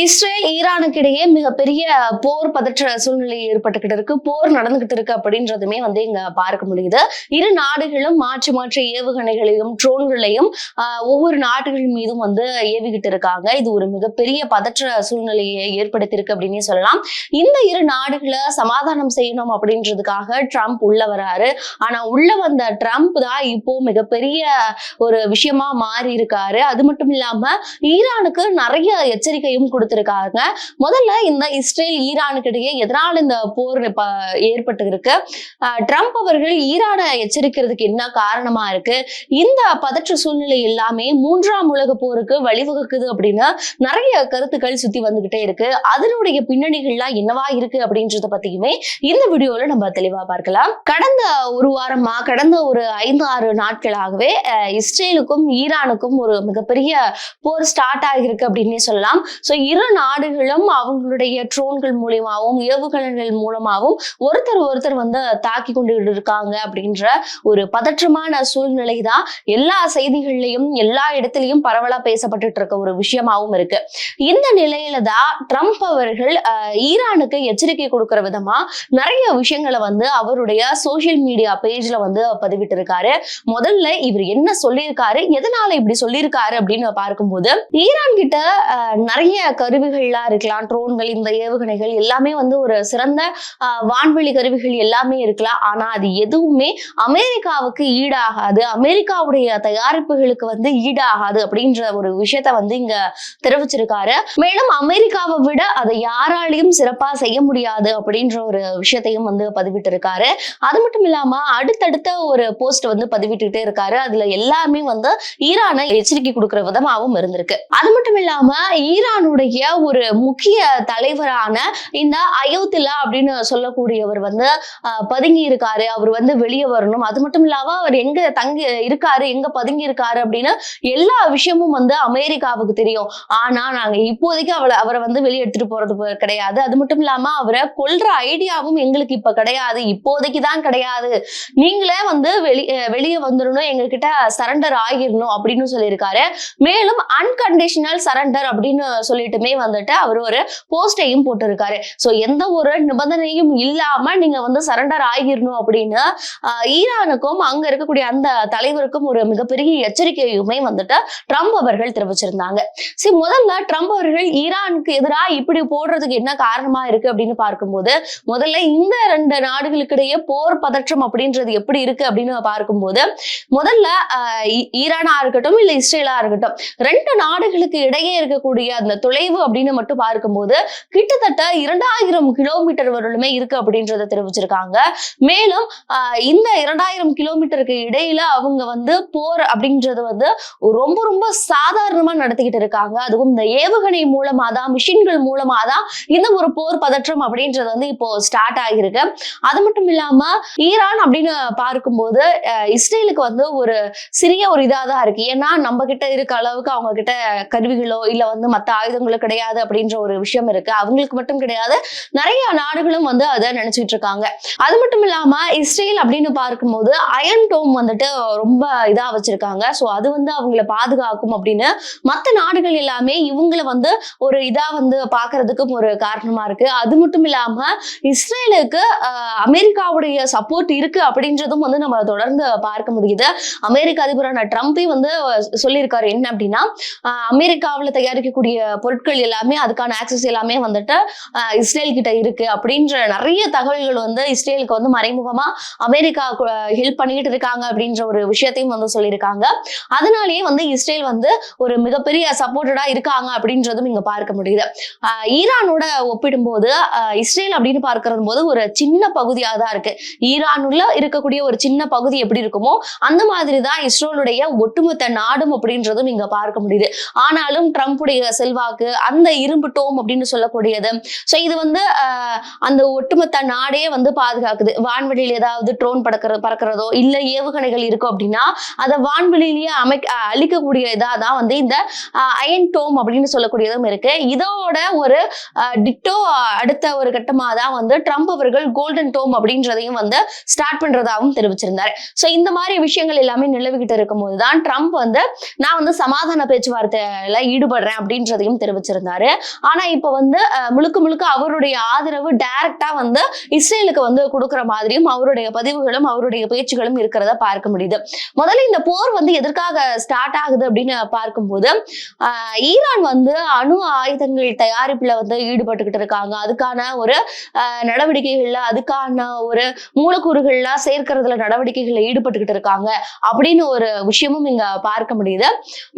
Israel ஈரானுக்கு இடையே மிகப்பெரிய போர் பதற்ற சூழ்நிலை ஏற்பட்டுக்கிட்டு இருக்கு. போர் நடந்துகிட்டு இருக்கு அப்படின்றதுமே வந்து இங்க பார்க்க முடியுது. இரு நாடுகளும் மாற்றி மாற்றி ஏவுகணைகளையும் ட்ரோன்களையும் ஒவ்வொரு நாடுகள் மீதும் வந்து ஏவிக்கிட்டு இருக்காங்க. இது ஒரு மிகப்பெரிய பதற்ற சூழ்நிலையை ஏற்படுத்தியிருக்கு அப்படின்னே சொல்லலாம். இந்த இரு நாடுகளை சமாதானம் செய்யணும் அப்படின்றதுக்காக ட்ரம்ப் உள்ள வராரு. ஆனா உள்ள வந்த ட்ரம்ப் தான் இப்போ மிகப்பெரிய ஒரு விஷயமா மாறி இருக்காரு அது மட்டும் இல்லாம ஈரானுக்கு நிறைய எச்சரிக்கையும் கொடுத்திருக்காங்க. முதல்ல இந்த இஸ்ரேல் ஈரானுக்கு இடையே எதனால இந்த போர் இப்ப ஏற்பட்டு இருக்கு ட்ரம்ப் அவர்கள் ஈரானை எச்சரிக்கிறதுக்கு என்ன காரணமா இருக்கு? இந்த பதற்ற சூழ்நிலை எல்லாமே மூன்றாம் உலக போருக்கு வழிவகுக்குது அப்படின்னு நிறைய கருத்துக்கள் சுத்தி வந்துகிட்டே இருக்கு. அதனுடைய பின்னணிகள்லாம் என்னவா இருக்கு அப்படின்றத பத்தியுமே இந்த வீடியோல நம்ம தெளிவா பார்க்கலாம். கடந்த ஒரு வாரமா கடந்த ஒரு ஐந்து ஆறு நாட்களாகவே இஸ்ரேலுக்கும் ஈரானுக்கும் ஒரு மிகப்பெரிய போர் ஸ்டார்ட் ஆகியிருக்கு அப்படின்னே சொல்லலாம். ஸோ இரு நாடுகளும் அவங்களுடைய ட்ரோன்கள் மூலியமாகவும் ஏவுகணைகள் மூலமாகவும் ஒருத்தர் ஒருத்தர் வந்து தாக்கி கொண்டு இருக்காங்க அப்படின்ற ஒரு பதற்றமான சூழ்நிலை தான் எல்லா செய்திகள்லையும் எல்லா இடத்துலையும் பரவலா பேசப்பட்டுட்டு இருக்க ஒரு விஷயமாவும் இருக்கு. இந்த நிலையில தான் ட்ரம்ப் அவர்கள் அஹ், ஈரானுக்கு எச்சரிக்கை கொடுக்கிற விதமா நிறைய விஷயங்களை வந்து அவருடைய சோசியல் மீடியா பேஜ்ல வந்து பதிவிட்டு இருக்காரு முதல்ல இவர் என்ன சொல்லியிருக்காரு எதனால இப்படி சொல்லியிருக்காரு அப்படின்னு பார்க்கும்போது ஈரான் கிட்ட நிறைய கருவிகள்லாம் இருக்கலாம் ட்ரோன்கள் இந்த ஏவுகணைகள் எல்லாமே வந்து ஒரு சிறந்த வான்வெளி கருவிகள் எல்லாமே இருக்கலாம். ஆனா அது எதுவுமே அமெரிக்காவுக்கு ஈடாகாது. அமெரிக்காவுடைய தயாரிப்புகளுக்கு வந்து ஈடாகாது அப்படின்ற ஒரு விஷயத்த வந்து இங்க தெரிவிச்சிருக்காரு. மேலும் அமெரிக்காவை விட அதை யாராலையும் சிறப்பா செய்ய முடியாது அப்படின்ற ஒரு விஷயத்தையும் வந்து பதிவிட்டு இருக்காரு அது மட்டும் இல்லாம அடுத்தடுத்த ஒரு போஸ்ட் வந்து பதிவிட்டுட்டே இருக்காரு. அதுல எல்லாமே வந்து ஈரானை எச்சரிக்கை கொடுக்கிற விதமாகவும் இருந்திருக்கு. அது மட்டும் இல்லாம ஈரானுடைய ஒரு முக்கிய தலைவரான இந்த அயோத்திலா அப்படின்னு சொல்லக்கூடியவர் வந்து ஆஹ், பதுங்கி இருக்காரு அவர் வந்து வெளியே வரணும். அது மட்டும் இல்லாம அவர் எங்க தங்கி இருக்காரு எங்க பதுங்கி இருக்காரு அப்படின்னு எல்லா விஷயமும் வந்து அமெரிக்காவுக்கு தெரியும். ஆனா நாங்க இப்போதைக்கு அவளை அவரை வந்து வெளியே எடுத்துட்டு போறது கிடையாது. அது மட்டும் இல்லாம அவரை கொல்ற ஐடியாவும் எங்களுக்கு இப்ப கிடையாது. இப்போதைக்கு தான் கிடையாது. நீங்களே வந்து வெளி வெளியே வந்துடணும். எங்ககிட்ட சரண்டர் ஆகிடணும் அப்படின்னு சொல்லியிருக்காரு. மேலும் அன்கண்டிஷனல் சரண்டர் அப்படின்னு சொல்லிட்டு எல்லாத்துக்குமே வந்துட்டு அவர் ஒரு போஸ்டையும் போட்டிருக்காரு. சோ எந்த ஒரு நிபந்தனையும் இல்லாம நீங்க வந்து சரண்டர் ஆகிடணும் அப்படின்னு ஈரானுக்கும் அங்க இருக்கக்கூடிய அந்த தலைவருக்கும் ஒரு மிகப்பெரிய எச்சரிக்கையுமே வந்துட்டு ட்ரம்ப் அவர்கள் தெரிவிச்சிருந்தாங்க. சரி முதல்ல ட்ரம்ப் அவர்கள் ஈரானுக்கு எதிராக இப்படி போடுறதுக்கு என்ன காரணமா இருக்கு அப்படின்னு பார்க்கும்போது முதல்ல இந்த ரெண்டு நாடுகளுக்கு இடையே போர் பதற்றம் அப்படின்றது எப்படி இருக்கு அப்படின்னு பார்க்கும்போது முதல்ல ஆஹ் ஈரானா இருக்கட்டும் இல்ல இஸ்ரேலா இருக்கட்டும் ரெண்டு நாடுகளுக்கு இடையே இருக்கக்கூடிய அந்த தொலைவு அப்படின்னு மட்டும் பார்க்கும்போது கிட்டத்தட்ட இரண்டாயிரம் கிலோமீட்டர் வரலுமே இருக்கு அப்படின்றத தெரிவிச்சிருக்காங்க. மேலும் இந்த இரண்டாயிரம் கிலோமீட்டருக்கு இடையில அவங்க வந்து போர் அப்படின்றது வந்து ரொம்ப ரொம்ப சாதாரணமா நடத்திக்கிட்டு இருக்காங்க. அதுவும் இந்த ஏவுகணை மூலமா தான் மிஷின்கள் மூலமா தான் இந்த ஒரு போர் பதற்றம் அப்படின்றது வந்து இப்போ ஸ்டார்ட் ஆகியிருக்கு. அது மட்டும் இல்லாம ஈரான் அப்படின்னு பார்க்கும்போது இஸ்ரேலுக்கு வந்து ஒரு சிறிய ஒரு இதாக தான் இருக்கு. ஏன்னா நம்ம கிட்ட இருக்க அளவுக்கு அவங்க கிட்ட கருவிகளோ இல்ல வந்து மத்த ஆயுதங்களோ கிடையாது அப்படின்ற ஒரு விஷயம் இருக்கு. அவங்களுக்கு மட்டும் கிடையாது. நிறைய நாடுகளும் வந்து அதை நினைச்சிட்டு இருக்காங்க. அது மட்டும் இல்லாம இஸ்ரேல் அப்படின்னு பார்க்கும்போது அயன் டோம் வந்துட்டு ரொம்ப இதா வச்சிருக்காங்க. சோ அது வந்து அவங்கள பாதுகாக்கும் அப்படின்னு மத்த நாடுகள் எல்லாமே இவங்களை வந்து ஒரு இதா வந்து பாக்குறதுக்கும் ஒரு காரணமா இருக்கு. அது மட்டும் இல்லாம இஸ்ரேலுக்கு ஆஹ், அமெரிக்காவுடைய சப்போர்ட் இருக்கு அப்படின்றதும் வந்து நம்ம தொடர்ந்து பார்க்க முடியுது. அமெரிக்க அதிபரான ட்ரம்ப்பே வந்து சொல்லியிருக்காரு என்ன அப்படின்னா ஆஹ், அமெரிக்காவுல தயாரிக்கக்கூடிய பொருட்கள் எல்லாமே அதுக்கான ஆக்சஸ் எல்லாமே வந்துட்டு இஸ்ரேல் கிட்ட இருக்கு அப்படின்ற நிறைய தகவல்கள் வந்து இஸ்ரேலுக்கு வந்து மறைமுகமா அமெரிக்கா ஹெல்ப் பண்ணிட்டு இருக்காங்க அப்படின்ற ஒரு விஷயத்தையும் வந்து சொல்லியிருக்காங்க. அதனாலேயே வந்து இஸ்ரேல் வந்து ஒரு மிகப்பெரிய சப்போர்ட்டடா இருக்காங்க அப்படின்றதும் இங்க பார்க்க முடியுது. ஆஹ் ஈரானோட ஒப்பிடும்போது ஆஹ் இஸ்ரேல் அப்படின்னு பார்க்கறது போது ஒரு சின்ன பகுதியாக தான் இருக்கு. ஈரானுள்ள இருக்கக்கூடிய ஒரு சின்ன பகுதி எப்படி இருக்குமோ அந்த மாதிரி தான் இஸ்ரேலுடைய ஒட்டுமொத்த நாடும் அப்படின்றதும் இங்க பார்க்க முடியுது. ஆனாலும் ட்ரம்ப்புடைய செல்வாக்கு அந்த இரும்பு டோம் அப்படின்னு சொல்லக்கூடியது. ஸோ இது வந்து அந்த ஒட்டுமொத்த நாடே வந்து பாதுகாக்குது. வான்வெளியில் ஏதாவது ட்ரோன் பறக்கிற பறக்கிறதோ இல்ல ஏவுகணைகள் இருக்கும் அப்படின்னா அதை வான்வெளியிலேயே அமைக்க அழிக்கக்கூடிய இதாக தான் வந்து இந்த அயன் டோம் அப்படின்னு சொல்லக்கூடியதும் இருக்கு. இதோட ஒரு டிட்டோ அடுத்த ஒரு கட்டமாக தான் வந்து ட்ரம்ப் அவர்கள் கோல்டன் டோம் அப்படின்றதையும் வந்து ஸ்டார்ட் பண்றதாகவும் தெரிவிச்சிருந்தாரு. சோ இந்த மாதிரி விஷயங்கள் எல்லாமே நிலவிக்கிட்டு இருக்கும்போது தான் ட்ரம்ப் வந்து நான் வந்து சமாதான பேச்சுவார்த்தையில ஈடுபடுறேன் அப்படின்றதையும் வச்சிருந்தாரு. ஆனா இப்ப வந்து முழுக்க முழுக்க அவருடைய ஆதரவு டைரக்டா வந்து இஸ்ரேலுக்கு வந்து கொடுக்குற மாதிரியும் அவருடைய பதிவுகளும் அவருடைய பேச்சுகளும் இருக்கிறத பார்க்க முடியுது. முதல்ல இந்த போர் வந்து எதற்காக ஸ்டார்ட் ஆகுது அப்படின்னு பார்க்கும்போது ஆஹ், ஈரான் வந்து அணு ஆயுதங்கள் தயாரிப்புல வந்து ஈடுபட்டுக்கிட்டு இருக்காங்க. அதுக்கான ஒரு ஆஹ், நடவடிக்கைகள்ல அதுக்கான ஒரு மூலக்கூறுகள்லாம் சேர்க்கறதுல நடவடிக்கைகள்ல ஈடுபட்டுக்கிட்டு இருக்காங்க அப்படின்னு ஒரு விஷயமும் இங்க பார்க்க முடியுது.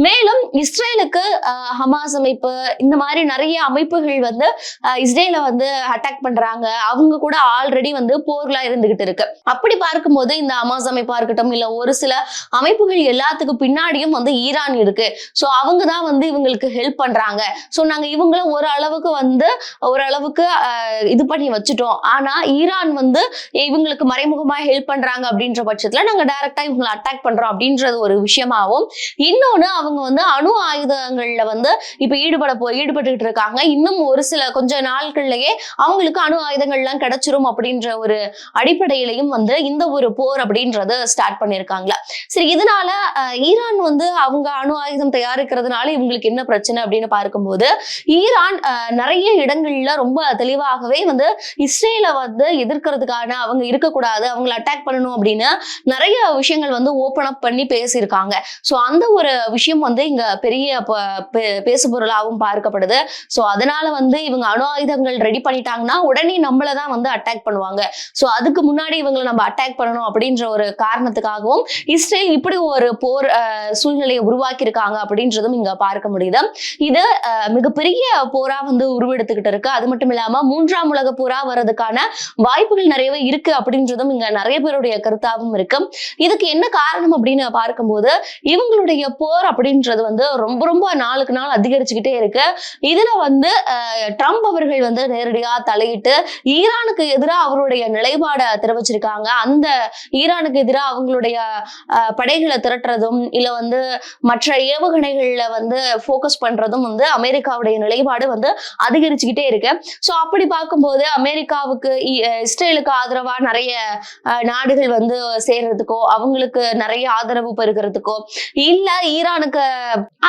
மேலும் இஸ்ரேலுக்கு ஹமாஸ் அமைப்பு இந்த மாதிரி நிறைய அமைப்புகள் வந்து இஸ்ரேல வந்து அட்டாக் பண்றாங்க. அவங்க கூட ஆல்ரெடி வந்து போர்ல இருந்துகிட்டு இருக்கு. அப்படி பார்க்கும்போது இந்த அமாஸ் அமைப்பா இருக்கட்டும் இல்ல ஒரு சில அமைப்புகள் எல்லாத்துக்கும் பின்னாடியும் வந்து ஈரான் இருக்கு. சோ அவங்க தான் வந்து இவங்களுக்கு ஹெல்ப் பண்றாங்க. சோ நாங்க இவங்கள ஒரு அளவுக்கு வந்து ஒரு ஆஹ், இது பண்ணி வச்சுட்டோம். ஆனா ஈரான் வந்து இவங்களுக்கு மறைமுகமா ஹெல்ப் பண்றாங்க அப்படின்ற பட்சத்துல நாங்க டைரக்டா இவங்களை அட்டாக் பண்றோம் அப்படின்றது ஒரு விஷயமாவும் இன்னொன்னு அவங்க வந்து அணு ஆயுதங்கள்ல வந்து இப்ப ஈடுபட ஈடுபட்டுக்கிட்டு இருக்காங்க. இன்னும் ஒரு சில கொஞ்ச நாட்கள்லயே அவங்களுக்கு அணு ஆயுதங்கள்லாம் கிடைச்சிரும் அப்படின்ற ஒரு அடிப்படையிலையும் வந்து இந்த ஒரு போர் அப்படின்றது ஸ்டார்ட் பண்ணியிருக்காங்களா சரி இதனால ஈரான் வந்து அவங்க அணு ஆயுதம் தயாரிக்கிறதுனால இவங்களுக்கு என்ன பிரச்சனை அப்படின்னு பார்க்கும்போது ஈரான் நிறைய இடங்கள்ல ரொம்ப தெளிவாகவே வந்து இஸ்ரேல வந்து எதிர்க்கிறதுக்கான அவங்க இருக்கக்கூடாது அவங்களை அட்டாக் பண்ணணும் அப்படின்னு நிறைய விஷயங்கள் வந்து ஓப்பன் அப் பண்ணி பேசியிருக்காங்க. ஸோ அந்த ஒரு விஷயம் வந்து இங்க பெரிய ப- பே- பேசுபொருளாகவும் பார்க்கப்படுது. ஸோ அதனால வந்து இவங்க அணு ஆயுதங்கள் ரெடி பண்ணிட்டாங்கன்னா உடனே நம்மளை தான் வந்து அட்டாக் பண்ணுவாங்க. ஸோ அதுக்கு முன்னாடி இவங்களை நம்ம அட்டாக் பண்ணணும் அப்படின்ற ஒரு காரணத்துக்காகவும் இஸ்ரேல் இப்படி ஒரு போர் சூழ்நிலையை உருவாக்கியிருக்காங்க அப்படின்றதும் இங்க பார்க்க முடியுது. இது மிகப்பெரிய போரா வந்து உருவெடுத்துக்கிட்டு இருக்கு. அது மட்டும் இல்லாம மூன்றாம் உலக போரா வர்றதுக்கான வாய்ப்புகள் நிறையவே இருக்கு அப்படின்றதும் இங்க நிறைய பேருடைய கருத்தாகவும் இருக்கு. இதுக்கு என்ன காரணம் அப்படின்னு பார்க்கும்போது இவங்களுடைய போர் அப்படின்றது வந்து ரொம்ப ரொம்ப நாளுக்கு நாள் அதிகரிச்சுக்கிட்டே இருக்கு. இதுல வந்து ட்ரம்ப் அவர்கள் வந்து நேரடியா தலையிட்டு ஈரானுக்கு எதிராக அவருடைய நிலைப்பாடை தெரிவிச்சிருக்காங்க. அந்த ஈரானுக்கு எதிராக அவங்களுடைய படைகளை திரட்டுறதும் இல்ல வந்து மற்ற ஏவுகணைகள்ல வந்து ஃபோக்கஸ் பண்றதும் வந்து அமெரிக்காவுடைய நிலைப்பாடு வந்து அதிகரிச்சுக்கிட்டே இருக்கு. ஸோ அப்படி பார்க்கும்போது அமெரிக்காவுக்கு இஸ்ரேலுக்கு ஆதரவா நிறைய நாடுகள் வந்து சேர்றதுக்கோ அவங்களுக்கு நிறைய ஆதரவு பெறுகிறதுக்கோ இல்ல ஈரானுக்கு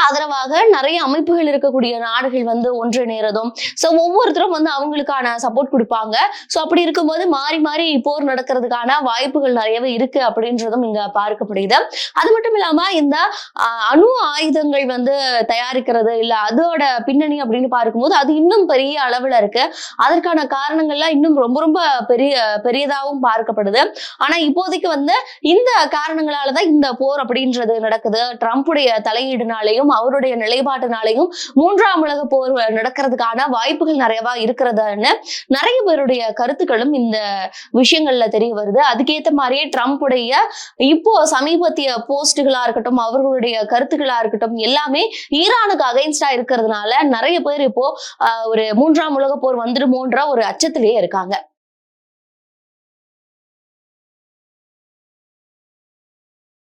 ஆதரவாக நிறைய அமைப்புகள் இருக்கக்கூடிய நாடுகள் வந்து ஒன்றிணைறதும் ஸோ ஒவ்வொருத்தரும் வந்து அவங்களுக்கான சப்போர்ட் கொடுப்பாங்க. ஸோ அப்படி இருக்கும்போது மாறி மாறி போர் நடக்கிறதுக்கான வாய்ப்புகள் நிறையவே இருக்கு அப்படின்றதும் இங்க பார்க்க முடியுது அது மட்டும் இல்லாம இந்த அணு ஆயுதங்கள் வந்து தயாரிக்கிறது இல்ல அதோட பின்னணி அப்படின்னு பார்க்கும்போது அது இன்னும் பெரிய அளவுல இருக்கு. அதற்கான காரணங்கள்லாம் இன்னும் ரொம்ப ரொம்ப பெரிய பெரியதாகவும் பார்க்கப்படுது. ஆனா இப்போதைக்கு வந்து இந்த காரணங்களால தான் இந்த போர் அப்படின்றது நடக்குது. ட்ரம்ப்புடைய தலையீடுனாலையும் அவருடைய நிலைப்பாட்டினாலையும் மூன்றாம் உலக போர் நடக்கிறதுக்கான வாய்ப்புகள் நிறையவா இருக்கிறதுன்னு நிறைய பேருடைய கருத்துக்களும் இந்த விஷயங்கள்ல தெரிய வருது. அதுக்கேத்த மாதிரியே ட்ரம்ப்புடைய இப்போ சமீபத்திய போஸ்டுகளா இருக்கட்டும் அவர்களுடைய கருத்துக்களா இருக்கட்டும் எல்லாமே ஈரானுக்கு அகைன்ஸ்டா இருக்கிறதுனால நிறைய பேர் இப்போ ஆஹ், ஒரு மூன்றாம் உலக போர் வந்துடுமோன்ற ஒரு அச்சத்திலேயே இருக்காங்க.